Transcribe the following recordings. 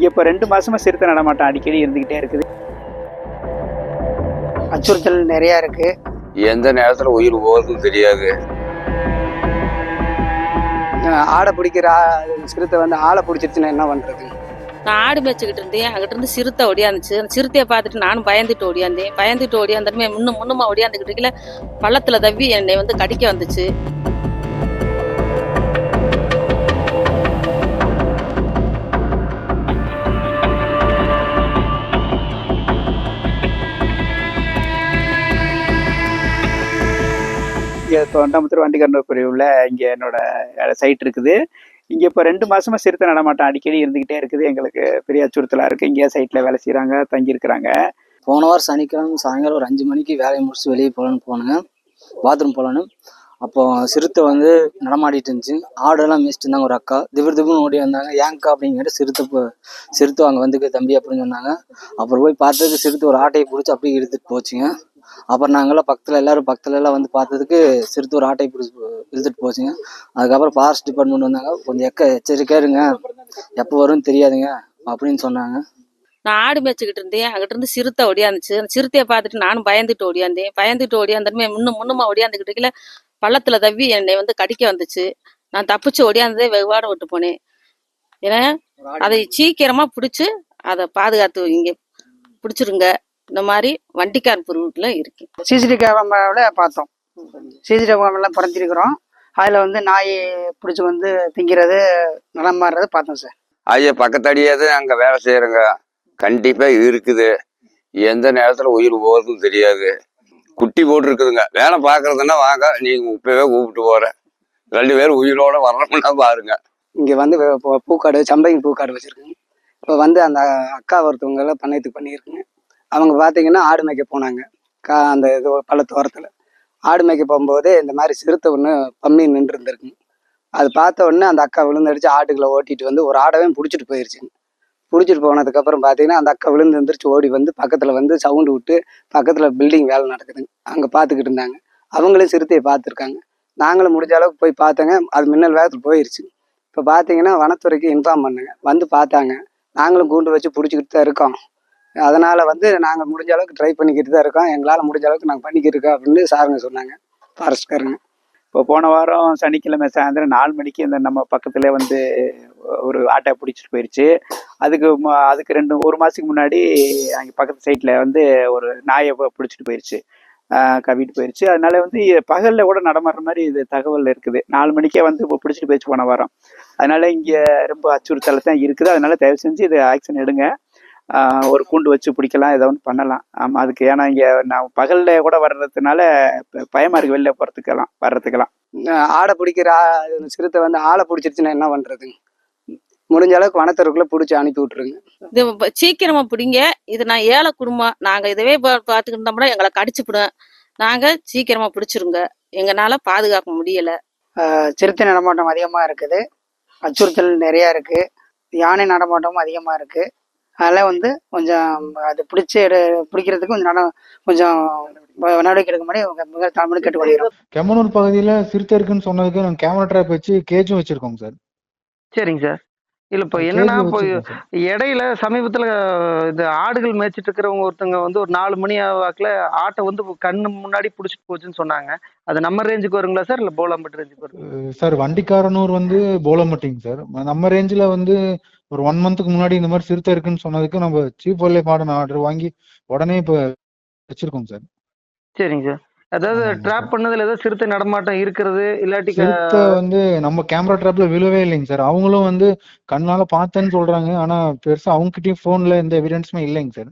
இங்கே இப்போ ரெண்டு மாசமா சிறுத்தை நடமாட்டம் அடிக்கடி இருந்துக்கிட்டே இருக்குது. அச்சுறுத்தல் நிறையா இருக்கு. எந்த நேரத்துல உயிர் போகுதுன்னு தெரியாது. ஆடை பிடிக்கிற ஆ- சிறுத்தை வந்து ஆளை பிடிச்சிருச்சுன்னா என்ன பண்றது? நான் ஆடு மேய்ச்சிக்கிட்டு இருந்தேன். அங்கிட்ட இருந்து சிறுத்தை ஒடியாந்துச்சு அந்த சிறுத்தையை பார்த்துட்டு நானும் பயந்துட்டு ஓடியாந்தேன். பயந்துட்டு ஓடியாந்தமே முன்னும் முன்னுமா ஓடியாந்துக்கிட்டு இருக்கல. பள்ளத்துல தவ்வி என்னை வந்து கடிக்க வந்துச்சு. இங்கே தொண்டாமுத்தூர் வண்டிகரண பிரிவில் இங்கே என்னோட சைட் இருக்குது. இங்கே இப்போ ரெண்டு மாதமாக சிறுத்தை நடமாட்டம் அடிக்கடி இருந்துக்கிட்டே இருக்குது. எங்களுக்கு பெரிய அச்சுறுத்தலாக இருக்குது இங்கே சைட்டில் வேலை செய்கிறாங்க தங்கியிருக்கிறாங்க. போன வாரம் சனிக்கிழமை சாயங்காலம் ஒரு அஞ்சு மணிக்கு வேலையை முடிச்சு வெளியே போகலான்னு போனேங்க பாத்ரூம் போகலான்னு அப்போ சிறுத்தை வந்து நடமாடிட்டு இருந்துச்சு. ஆடெல்லாம் மேய்ச்சிட்டு இருந்தாங்க ஒரு அக்கா. திபர் திபுன்னு ஓடி வந்தாங்க. ஏங்கா அப்படிங்கிட்டு சிறுத்தை போ சிறுத்தை அங்கே வந்துக்கு தம்பி அப்படின்னு சொன்னாங்க. அப்புறம் போய் பார்த்ததுக்கு சிறுத்தை ஒரு ஆட்டையை பிடிச்சி அப்படியே எடுத்துகிட்டு போச்சுங்க. அப்புறம் நாங்களாம் பக்கத்தில் எல்லாரும் பக்கத்துல எல்லாம் வந்து பார்த்ததுக்கு சிறுத்தை ஒரு பிடிச்சி இழுத்துட்டு போச்சுங்க. அதுக்கப்புறம் ஃபாரஸ்ட் டிபார்ட்மெண்ட் வந்தாங்க. கொஞ்சம் எக்க எச்சரிக்கையாக இருங்க. எப்போ வரும்னு தெரியாதுங்க. அப்படின்னு சொன்னாங்க. நான் ஆடு மேய்ச்சிக்கிட்டு இருந்தேன். அங்கிட்ட இருந்து சிறுத்தை ஒடியாந்துச்சு அந்த சிறுத்தையை பார்த்துட்டு நானும் பயந்துட்டு ஓடியாந்தேன். பயந்துட்டு ஓடியாந்தமே முன்னும் முன்னுமா ஓடியாந்துக்கிட்டு இருக்கல. பள்ளத்துல தவ்வி என்னை வந்து கடிக்க வந்துச்சு. நான் தப்பிச்சு ஓடியாந்ததே வெகுவாட விட்டு போனேன். ஏன்னா அதை சீக்கிரமா பிடிச்சி அதை பாதுகாத்து இங்கே பிடிச்சிருங்க. இந்த மாதிரி வண்டிக்கார் பொருட்ல இருக்கு. சிசிடிவி கேமராவில் பார்த்தோம். சிசிடிவி கேமராவில் பறந்திருக்கிறோம். அதில் வந்து நாய் பிடிச்சி வந்து திங்கிறது நடமாடுறது பார்த்தோம் சார். ஐயா பக்கத்தடியே தான் அங்க வேலை செய்யறோங்க. கண்டிப்பா இருக்குது. எந்த நேரத்துல உயிர் போகுதுன்னு தெரியாது. குட்டி போட்டு இருக்குதுங்க வேலை பாக்குறதுன்னா வாங்க. நீங்க இப்பவே கூப்பிட்டு போறேன் ரெண்டு பேரும் உயிரோட வரணும்னா பாருங்க. இங்கே வந்து பூக்காடு சம்பங்கி பூக்காடு வச்சுருக்குங்க இப்போ வந்து அந்த அக்கா ஒருத்தவங்க பண்ணையத்துக்கு பண்ணியிருக்குங்க. அவங்க பார்த்தீங்கன்னா ஆடு மேய்க்க போனாங்க. கா அந்த இது பள்ளத்து ஓரத்தில். ஆடு மேய்க்க போகும்போது இந்த மாதிரி சிறுத்தை ஒன்று பம்மி நின்று இருந்திருக்குங்க அது பார்த்த உடனே அந்த அக்கா விழுந்தடிச்சு ஆட்டுகளை ஓட்டிட்டு வந்து ஒரு ஆடவே பிடிச்சிட்டு போயிருச்சுங்க. பிடிச்சிட்டு போனதுக்கப்புறம் பார்த்தீங்கன்னா அந்த அக்கா விழுந்து எந்திரிச்சு ஓடி வந்து பக்கத்தில் வந்து சவுண்டு விட்டு பக்கத்தில் பில்டிங் வேலை நடக்குதுங்க. அங்கே பார்த்துக்கிட்டு இருந்தாங்க. அவங்களும் சிறுத்தையை பார்த்துருக்காங்க நாங்களும் முடிஞ்ச அளவுக்கு போய் பார்த்தோங்க. அது மின்னல் வேகத்தில் போயிருச்சு. இப்போ பார்த்தீங்கன்னா வனத்துறைக்கு இன்ஃபார்ம் பண்ணுங்க. வந்து பார்த்தாங்க. நாங்களும் கூண்டு வச்சு பிடிச்சிக்கிட்டு தான் இருக்கோம். அதனால் வந்து நாங்கள் முடிஞ்ச அளவுக்கு ட்ரை பண்ணிக்கிட்டு தான் இருக்கோம். எங்களால் முடிஞ்ச அளவுக்கு நாங்கள் பண்ணிக்கிட்டு இருக்கோம் அப்படின்னு சாருங்க சொன்னாங்க. ஃபாரஸ்ட்காரங்க இப்போ போன வாரம் சனிக்கிழமை சாயந்தரம் நாலு மணிக்கு இந்த நம்ம பக்கத்தில் வந்து ஒரு ஆட்டை பிடிச்சிட்டு போயிடுச்சு அதுக்கு அதுக்கு ரெண்டு ஒரு மாதத்துக்கு முன்னாடி அங்கே பக்கத்து சைட்டில் வந்து ஒரு நாயை பிடிச்சிட்டு போயிடுச்சு கவிட்டு போயிடுச்சு அதனால வந்து பகலில் கூட நடமாடுற மாதிரி இது தகவல் இருக்குது. நாலு மணிக்கே வந்து இப்போ பிடிச்சிட்டு போயிடுச்சு போன வாரம். அதனால இங்கே ரொம்ப அச்சுறுத்தலை தான் இருக்குது. அதனால தயவு செஞ்சு இது ஆக்ஷன் எடுங்க. ஒரு கூண்டு வச்சு பிடிக்கலாம் ஏதோ ஒன்று பண்ணலாம். ஆமா அதுக்கு ஏன்னா இங்க நான் பகல்ல கூட வர்றதுனால ப- பயமா இருக்கு வெளில போறதுக்கெல்லாம் வர்றதுக்கெல்லாம். ஆடை பிடிக்கிற சிறுத்தை வந்து ஆளை பிடிச்சிருச்சுன்னா என்ன பண்ணுறதுங்க முடிஞ்ச அளவுக்கு வனத்துறைக்குள்ளே பிடிச்சி அனுப்பி விட்ருங்க இது ப- சீக்கிரமா பிடிங்க. இது நான் ஏழை குடும்பம். நாங்க இதவே பா- பார்த்துக்கிட்டு இருந்தோம்னா எங்களை கடிச்சுப்பிடும் நாங்க சீக்கிரமா பிடிச்சிருங்க. எங்களால பாதுகாக்க முடியல. சிறுத்தை நடமாட்டம் அதிகமாக இருக்குது. அச்சுறுத்தல் நிறையா இருக்குது யானை நடமாட்டமும் அதிகமாக இருக்குது அதனால் வந்து கொஞ்சம் அது பிடிச்சி எடு பிடிக்கிறதுக்கு கொஞ்சம் நட கொஞ்சம் நடவடிக்கை எடுக்க மாதிரி மிக தாழ்மையை கேட்டுக்கொள்கிறோம். கெமனூர் பகுதியில சிறுத்தை இருக்குன்னு சொன்னதுக்கு நாங்க கேமரா ட்ராப் வச்சு கேஜும் வச்சிருக்கோங்க சார். சரிங்க சார். இல்ல இப்போ என்னன்னா கேஜ் இப்போ சார். இடையில சமீபத்துல இது ஆடுகள் மேய்ச்சிட்டு இருக்கிறவங்க ஒருத்தங்க வந்து ஒரு நாலு மணி வாக்குல ஆட்டை வந்து கண்ணு முன்னாடி புடிச்சிட்டு போச்சுன்னு சொன்னாங்க. அது நம்ம ரேஞ்சுக்கு வருங்களா சார்? இல்ல போலாம்பட்டு ரேஞ்சுக்கு வருங்களா? அஹ் சார் வண்டிக்காரனூர் வந்து போலமட்டிங்க சார். நம்ம ரேஞ்சில் வந்து ஒரு ஒன் மந்த்துக்கு முன்னாடி இந்த மாதிரி சிறுத்தை இருக்குன்னு சொன்னதுக்கு நம்ம சீப் வல்லே பாடன் ஆர்டர் வாங்கி உடனே இப்போ வச்சிருக்கோம் சார். சரிங்க சார். அதாவது ட்ராப் பண்ணதுல ஏதோ சிறுத்தை நடமாட்டம் இருக்கிறது இல்லாட்டி வந்து நம்ம கேமரா ட்ராப்ல விழவே இல்லைங்க சார் அவங்களும் வந்து கண்ணால பார்த்தேன்னு சொல்றாங்க. ஆனா பெருசா அவங்க கிட்டயும் போன்ல எந்த எவிடன்ஸுமே இல்லைங்க சார்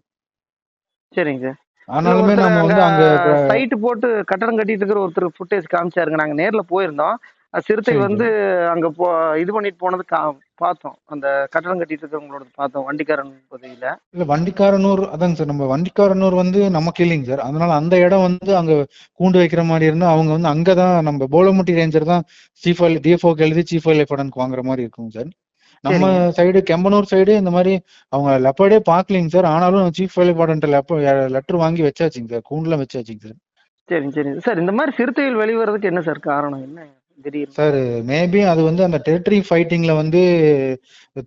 சரிங்க சார் ஆனாலுமே நம்ம வந்து அங்க சைட்டு போட்டு கட்டடம் கட்டிட்டு இருக்கிற ஒருத்தர் ஃபுட்டேஜ் காமிச்சாருங்க. நாங்க நேர்ல போயிருந்தோம். சிறுத்தை வந்து அங்க போ இது பண்ணிட்டு போனது பார்த்தோம். அந்த கட்டடம் கட்டிட்டு இருக்கிறவங்களோட பார்த்தோம் வண்டிக்காரன் பகுதியில. இல்ல வண்டிக்காரனூர் அதாங்க சார் நம்ம வண்டிக்காரனூர் வந்து நமக்கு இல்லைங்க சார். அதனால அந்த இடம் வந்து அங்க கூண்டு வைக்கிற மாதிரி இருந்தா அவங்க வந்து அங்கதான் நம்ம போலமுட்டி ரேஞ்சர் தான் சீஃப் டிஎஃப்ஓக்கு எழுதி சீஃப் எலெஃபடன்க்கு வாங்குற மாதிரி இருக்குங்க சார். நம்ம சைடு கெம்பனூர் சைடு இந்த மாதிரி அவங்க லெப்பர்டே பார்க்கலிங்க சார். ஆனாலும் சீஃப் எலெஃபடன்ட் லெட்டர் வாங்கி வச்சாச்சுங்க சார். கூண்டுல வச்சாச்சுங்க சார். சரிங்க சரிங்க. சார் இந்த மாதிரி சிறுத்தைகள் வெளிவரதுக்கு என்ன சார் காரணம்? என்ன? சார் மேபி அது வந்து அந்த டெரிட்டரி ஃபைட்டிங்ல வந்து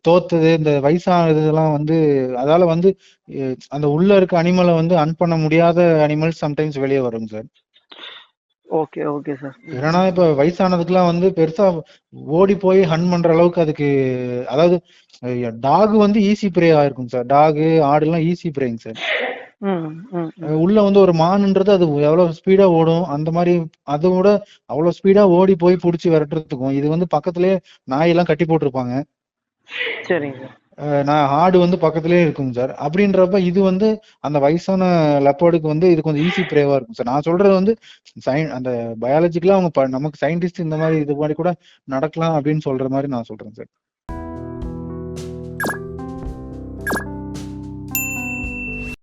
தோத்தது இந்த வயசானது இதெல்லாம் வந்து அதால வந்து அந்த உள்ள இருக்க அனிமலை வந்து அன் பண்ண முடியாத அனிமல்ஸ் சம்டைம்ஸ் வெளியே வரும் சார் ஓகே ஓகே சார் ஏன்னா இப்ப வயசானதுக்குலாம் வந்து பெருசா ஓடி போய் ஹன் பண்ற அளவுக்கு அதுக்கு அதாவது டாக் வந்து ஈஸி ப்ரே ஆயிருக்கும் சார் டாக் ஆடு எல்லாம் ஈஸி ப்ரேங்க சார். உள்ள வந்து ஒரு மானுன்றது அது எவ்வளவு ஸ்பீடா ஓடும் அந்த மாதிரி அதை விட அவ்வளவு ஸ்பீடா ஓடி போய் புடிச்சு விரட்டுறதுக்கும் இது வந்து பக்கத்துலயே நாயெல்லாம் கட்டி போட்டிருப்பாங்க. சரிங்க. நான் ஆடு வந்து பக்கத்துலயே இருக்குங்க சார். அப்படின்றப்ப இது வந்து அந்த வயசான லெப்பர்டுக்கு வந்து இது கொஞ்சம் ஈஸி ப்ரேவா இருக்கும் சார். நான் சொல்றது வந்து சயின் அந்த பயாலஜிக்கலா அவங்க நமக்கு சயின்டிஸ்ட் இந்த மாதிரி இது மாதிரி கூட நடக்கலாம் அப்படின்னு சொல்ற மாதிரி நான் சொல்றேன் சார்.